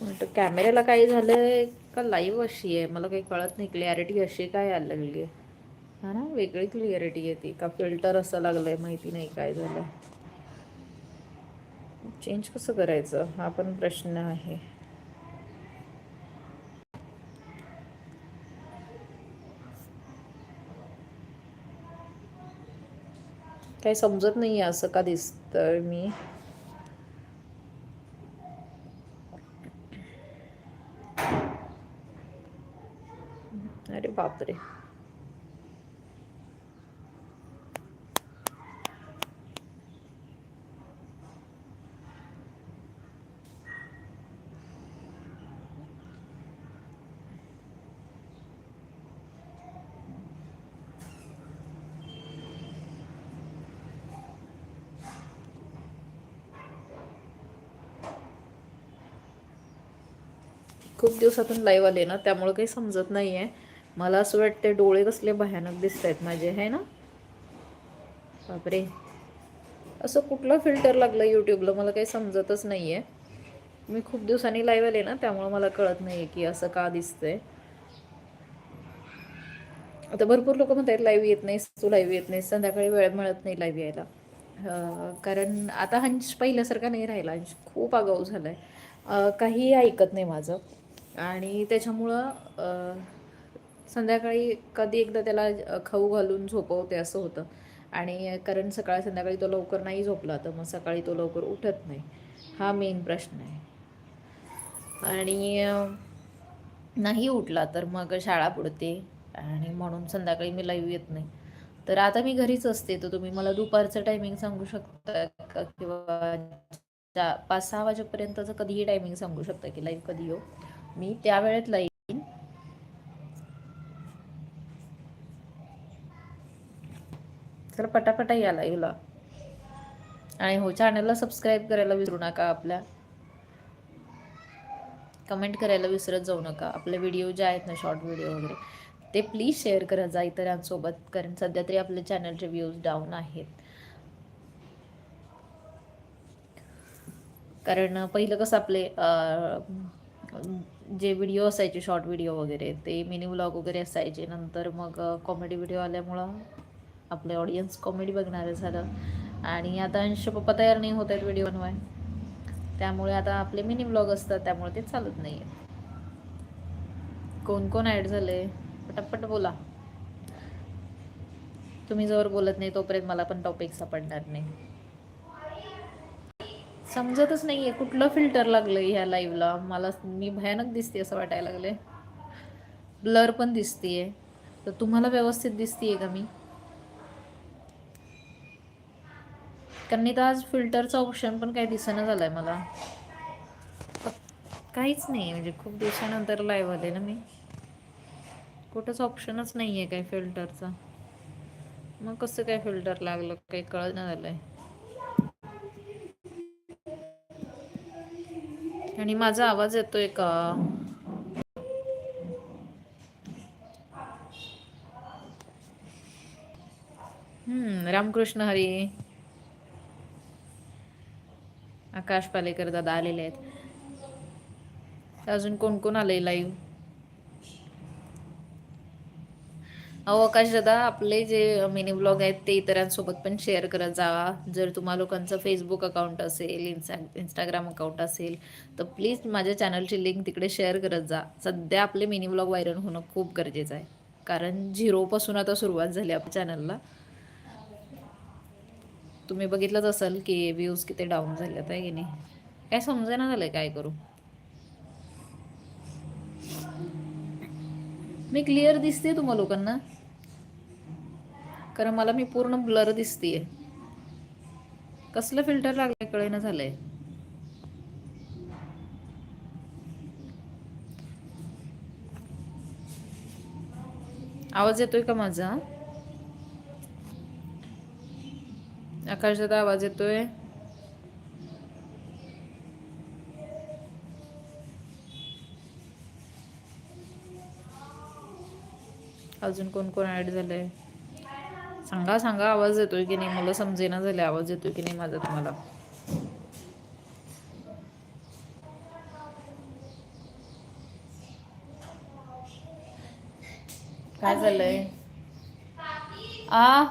म्हणतो कॅमेऱ्याला काही झालंय का? लाईव्ह अशी आहे. मला काही कळत नाही क्लॅरिटी अशी काय यायला लागली आहे? हा ना वेगळी क्लिअरिटी येते. का फिल्टर असं लागलंय माहिती नाही काय झालं चेंज कसं करायचं? हा पण प्रश्न आहे. काही समजत नाहीये असं का दिसतंय मी अरे बापरे खूप दिवसातून लाईव्ह आले ना त्यामुळं काही समजत नाही आहे मला असं वाटतं डोळे कसले भयानक दिसत आहेत माझे आहे ना? बापरे. असं कुठलं फिल्टर लागलं यूट्यूबला मला काही समजतच नाही आहे मी खूप दिवसांनी लाईव्ह आले ना त्यामुळं मला कळत नाही आहे की असं का दिसतंय. आता भरपूर लोक म्हणतात लाईव्ह येत नाही तू लाईव्ह येत नाही संध्याकाळी वेळ मिळत नाही लाईव्ह यायला. कारण आता हंश पहिल्यासारखा नाही राहिला. हंश खूप आगाऊ झाला आहे काहीही ऐकत नाही माझं. आणि त्याच्यामुळं संध्याकाळी कधी एकदा त्याला खाऊ घालून झोपवते असं होतं. आणि कारण सकाळ संध्याकाळी तो लवकर नाही झोपला तर मग सकाळी तो लवकर उठत नाही. हा मेन प्रश्न आहे. आणि नाही उठला तर मग शाळा बुडते आणि म्हणून संध्याकाळी मी लाईव्ह येत नाही. तर आता मी घरीच असते. तर तुम्ही मला दुपारचं टायमिंग सांगू शकता का? किंवा पाच सहा वाजेपर्यंतचं कधीही टायमिंग सांगू शकता की लाईव्ह कधी येऊ मी त्या वेळेत येईन. तर पटापटा या लाईव्हला आणि हो चॅनलला सबस्क्राईब करायला विसरू नका आपल्या. कमेंट करायला विसरत जाऊ नका. आपले व्हिडिओ जे आहेत ना शॉर्ट व्हिडिओ वगैरे ते प्लीज शेअर करत जा इतरांसोबत कारण सध्या तरी आपल्या चॅनलचे व्ह्यूज डाऊन आहेत. कारण पहिलं कसं आपले जे व्हिडिओ असायचे शॉर्ट व्हिडिओ वगैरे ते मिनी व्लॉग वगैरे असायचे. नंतर मग कॉमेडी व्हिडिओ आल्यामुळं आपले ऑडियन्स कॉमेडी बघणारे झालं. आणि आता अंश पप्पा तयार नाही होत आहेत व्हिडिओ बनवाय. त्यामुळे आता आपले मिनी ब्लॉग असतात त्यामुळे ते चालत नाही कोण कोण ॲड झाले पटापट बोला. तुम्ही जवळ बोलत नाही तोपर्यंत मला पण टॉपिक सापडणार नाही. समजतच नाही आहे कुठलं फिल्टर लागलं ह्या लाईव्हला मला मी भयानक दिसते असं वाटायला लागले ब्लर पण दिसतीये. तर तुम्हाला व्यवस्थित दिसतीये का मी? कारण इथं आज फिल्टरचा ऑप्शन पण काही दिसेना झालाय मला. काहीच नाही म्हणजे खूप दिवसानंतर लाईव्ह आले ना मी. कुठंच ऑप्शनच नाही आहे काही फिल्टरचा मग कसं काय फिल्टर लागलं? काही कळत नाही आहे आणि माझा आवाज येतोय का? हम्म रामकृष्ण हरी. आकाश पालेकर दादा आलेले आहेत. अजून कोण कोण आले लाईव्ह अवकाश आकाश दादा आपले जे मिनी ब्लॉग आहेत ते इतरांसोबत पण शेअर करत जावा. जर तुम्हा लोकांचं फेसबुक अकाउंट असेल इन्स्टा इंस्टाग्राम अकाउंट असेल तर प्लीज माझ्या चॅनलची लिंक तिकडे शेअर करत जा. सध्या आपले मिनी ब्लॉग व्हायरल होणं खूप गरजेचं आहे. कारण झिरोपासून आता सुरुवात झाली आपल्या चॅनलला तुम्ही बघितलंच असाल की व्ह्यूज किती डाऊन झाल्यात आहे की नाही? काय समजेना झालं काय करू? मी क्लिअर दिसते तुम्हाला लोकांना? कारण मला मी पूर्ण ब्लर दिसतेय. कसलं फिल्टर लागलंय कळेना झालंय. आवाज येतोय का माझा? आकाशदादा आवाज येतोय? अजून कोण कोण ऍड झालंय? सांगा सांगा आवाज येतोय की नाही? मला समजेना झाले आवाज येतोय की नाही माझा तुम्हाला? काय झालंय? आ?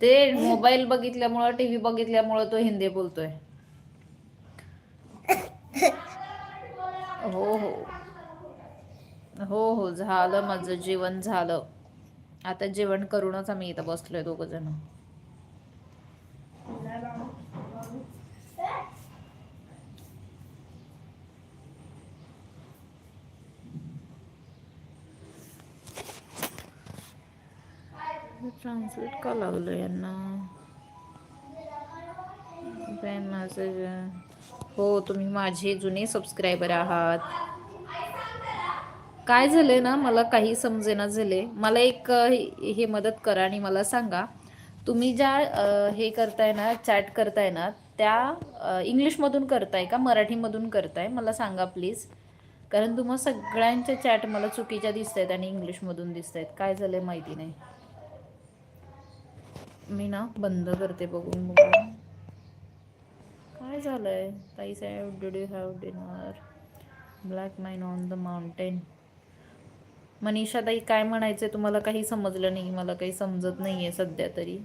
ते मोबाईल बघितल्यामुळं टीव्ही बघितल्यामुळं तो हिंदी बोलतोय. हो हो. हो हो झालं माझं जेवण झालं. आता जेवण करूनच आम्ही इथं बसलोय दोघ जण. ट्रान्सलेट का लागलं यांना? हो तुम्ही माझे जुने सबस्क्रायबर आहात. काय झालंय ना मला काही समजेना झाले मला एक हे मदत करा आणि मला सांगा तुम्ही ज्या हे करताय ना चॅट करताय ना त्या इंग्लिशमधून करताय का मराठीमधून करताय मला सांगा प्लीज कारण तुम्हा सगळ्यांच्या चॅट मला चुकीच्या दिसत आहेत आणि इंग्लिशमधून दिसत आहेत काय झालंय माहिती नाही मी ना बंद करते बघून बघून काय झालंय ताई साहेब do do have dinner black mine on the mountain मनीषाताई काय म्हणायचंय तुम्हाला काही समजलं नाही मला काही समजत नाहीये सध्या तरी.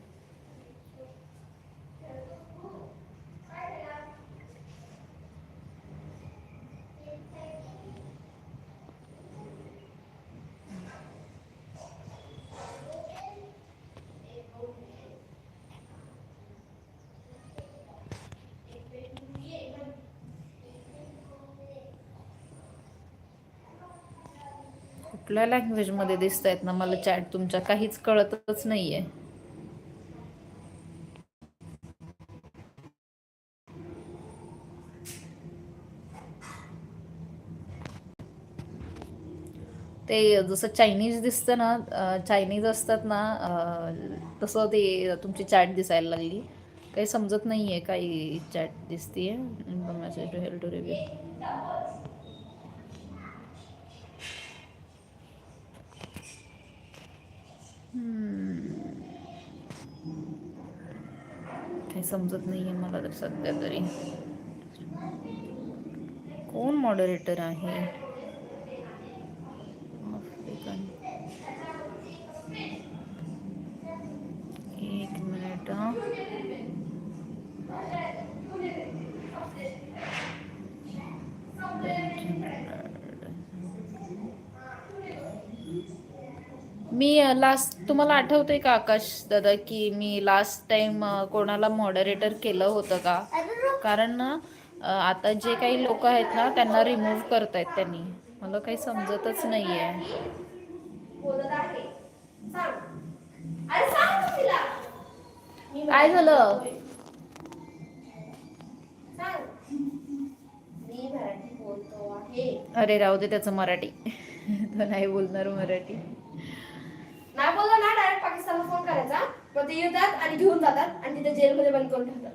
कुठल्या लँग्वेजमध्ये दिसत आहेत ना मला चॅट तुमच्या. काहीच कळतच नाहीये. ते जसं चायनीज दिसतं ना चायनीज असतात ना तसं ते तुमची चॅट दिसायला लागली. काही समजत नाहीये काही चॅट दिसते message to help to review काही समजत नाही आहे मला तर सध्या तरी. कोण मॉडरेटर आहे? एक मिनिट हा मी लास्ट तुम्हाला आठवतंय का आकाश दादा की मी लास्ट टाइम कोणाला मॉडरेटर केलं होतं का? कारण आता जे काही लोक आहेत ना त्यांना रिमूव्ह करतायत त्यांनी. मला काही समजतच नाही आहे काय झालं? अरे राहू दे त्याचं मराठी. तो नाही बोलणार मराठी. नाही बोलला ना डायरेक्ट पाकिस्तानला फोन करायचा. मग ते येतात आणि घेऊन जातात आणि तिथे जेलमध्ये बंद करून ठेवतात.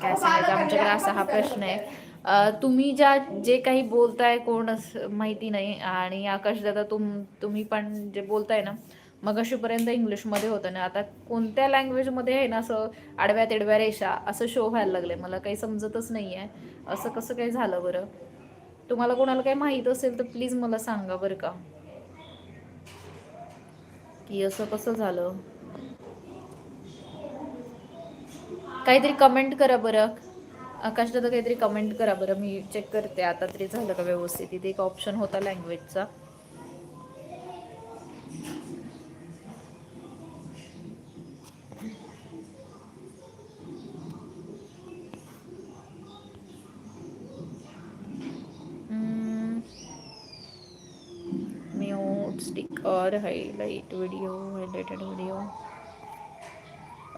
काय सांगायचं? आमच्याकडे असा हा प्रश्न आहे. तुम्ही ज्या जे काही बोलताय कोण असं माहिती नाही. आणि आकाश दादा तुम तुम्ही पण जे बोलताय ना मग अशीपर्यंत इंग्लिशमध्ये होतं ना. आता कोणत्या लँग्वेजमध्ये आहे ना असं आडव्या तेडव्या रेषा असं शो व्हायला लागले मला काही समजतच नाही आहे असं कसं काही झालं बरं? तुम्हाला कोणाला काही माहीत असेल तर प्लीज मला सांगा बरं का. की असं कसं झालं? काहीतरी कमेंट करा बरं. आकाश दादा काहीतरी कमेंट करा बरं. मी चेक करते. आता तरी झालं का व्यवस्थित? इथे एक ऑप्शन होता लँग्वेजचा mute or highlight video highlighted video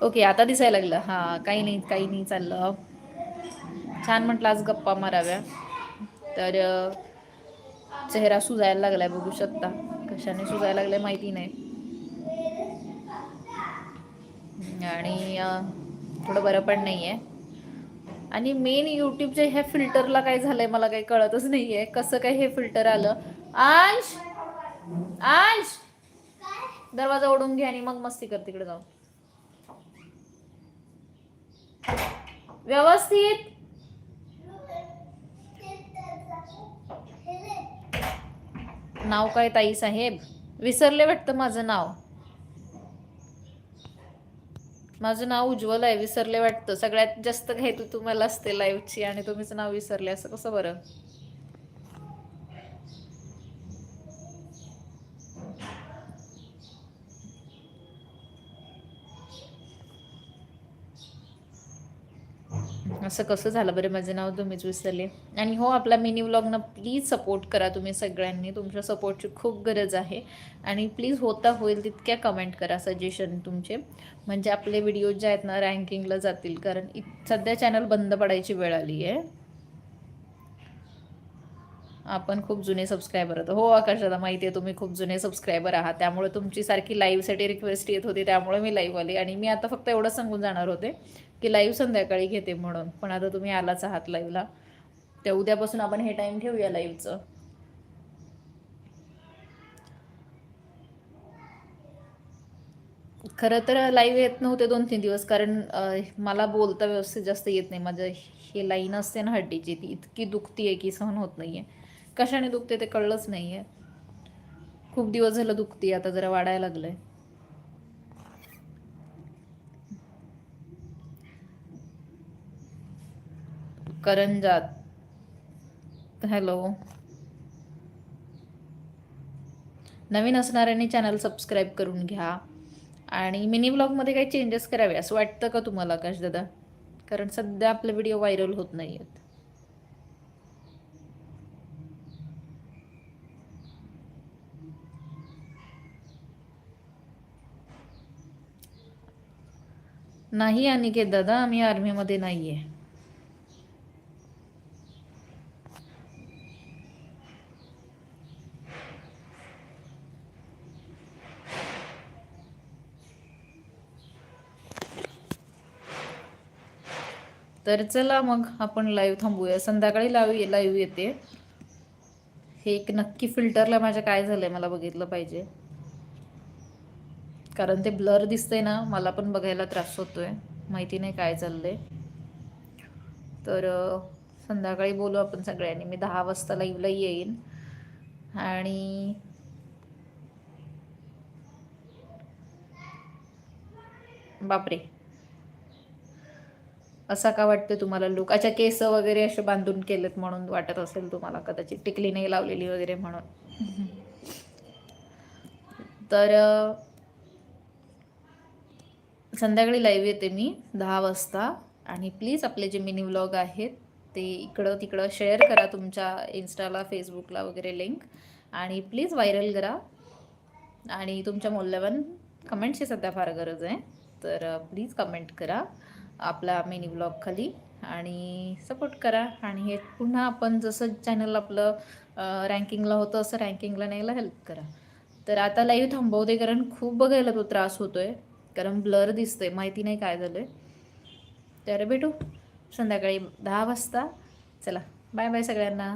okay आता दिसायला लागलं. हां काही नाही काही नाही चाललं. छान म्हटलं आज गप्पा माराव्या. तर चेहरा सुजायला लागलाय बघू शकता. कशाने सुजायला लागलाय माहिती नाही. आणि थोडं बरं पण नाही आहे आणि मेन यूट्यूबच्या ह्या फिल्टरला काय झालंय मला काही कळतच नाहीये. कसं काय हे फिल्टर आलं? अंश! अंश दरवाजा ओढून घे आणि मग मस्ती कर तिकडे जाऊ. व्यवस्थित! नाव काय ताई साहेब? विसरले वाटतं माझं नाव. माझं नाव उज्ज्वल आहे विसरले वाटतं. सगळ्यात जास्त घाई तू तुम्हाला असते लाईव्हची आणि तुम्हीच नाव विसरले असं कसं बरं? असं कसं झालं? बरं माझं नाव तुम्हीच विसरले आणि हो आपला मिनी व्लॉगनं प्लीज सपोर्ट करा तुम्ही सगळ्यांनी. तुमच्या सपोर्टची खूप गरज आहे. आणि प्लीज होता होईल तितक्या कमेंट करा सजेशन तुमचे. म्हणजे आपले व्हिडिओ जे आहेत ना रँकिंगला जातील. कारण इत- सध्या चॅनल बंद पडायची वेळ आली आहे. आपण खूप जुने सबस्क्रायबर आहोत. हो आकाशाला माहिती आहे तुम्ही खूप जुने सबस्क्रायबर आहात. त्यामुळे तुमची सारखी लाईव्हसाठी रिक्वेस्ट येत होती. त्यामुळे मी लाईव्ह आली. आणि मी आता फक्त एवढं सांगून जाणार होते. की लाईव्ह संध्याकाळी घेते म्हणून. पण आता तुम्ही आलाच आहात लाईव्हला तर उद्यापासून आपण हे टाईम ठेवूया लाईव्हचं खरं तर लाईव्ह येत नव्हते दोन तीन दिवस कारण मला बोलता व्यवस्थित जास्त येत नाही. माझं हे लाईन असते ना हड्डीची ती इतकी दुखती आहे की सहन होत नाही आहे कशाने दुखते ते कळलंच नाही आहे खूप दिवस झालं दुखती आता जरा वाढायला लागलंय. करंजात. हॅलो. नवीन असणाऱ्यांनी चॅनल सबस्क्राईब करून घ्या. आणि मिनी ब्लॉगमध्ये काही चेंजेस करावे असं वाटतं का तुम्हाला आकाश दादा? कारण सध्या आपले व्हिडिओ व्हायरल होत नाही आहेत नाही अनिकेत दादा आम्ही आर्मीमध्ये नाही आहे तर चला मग आपण लाईव्ह थांबूया. संध्याकाळी लाईव्ह लाईव्ह येते. हे एक नक्की फिल्टरला माझ्या काय झालं मला बघितलं पाहिजे. कारण ते ब्लर दिसतंय ना मला पण बघायला त्रास होतोय. माहिती नाही काय चाललंय. तर संध्याकाळी बोलू आपण सगळ्यांनी. मी दहा वाजता लाईव्हला येईन. आणि बापरे. असा का वाटतं तुम्हाला लुक अच्छा केस वगैरे असे बांधून केलेत म्हणून वाटत असेल तुम्हाला कदाचित? टिकली नाही लावलेली वगैरे म्हणून. तर संध्याकाळी लाईव्ह येते मी दहा वाजता. आणि प्लीज आपले जे मिनी व्लॉग आहेत ते इकडं तिकडं शेअर करा तुमच्या इन्स्टाला फेसबुकला वगैरे लिंक आणि प्लीज व्हायरल करा. आणि तुमच्या मौल्यवान कमेंटची सध्या फार गरज आहे. तर प्लीज कमेंट करा. आपला मिनी ब्लॉग खाली आणि सपोर्ट करा. आणि हे पुन्हा आपण जसं चॅनल आपलं रँकिंगला होतं असं रँकिंगला न्यायला हेल्प करा. तर आता लाईव्ह थांबवते कारण खूप बघायला तो त्रास होतो आहे कारण ब्लर दिसतंय माहिती नाही काय झालं आहे तर भेटू संध्याकाळी दहा वाजता. चला बाय बाय सगळ्यांना.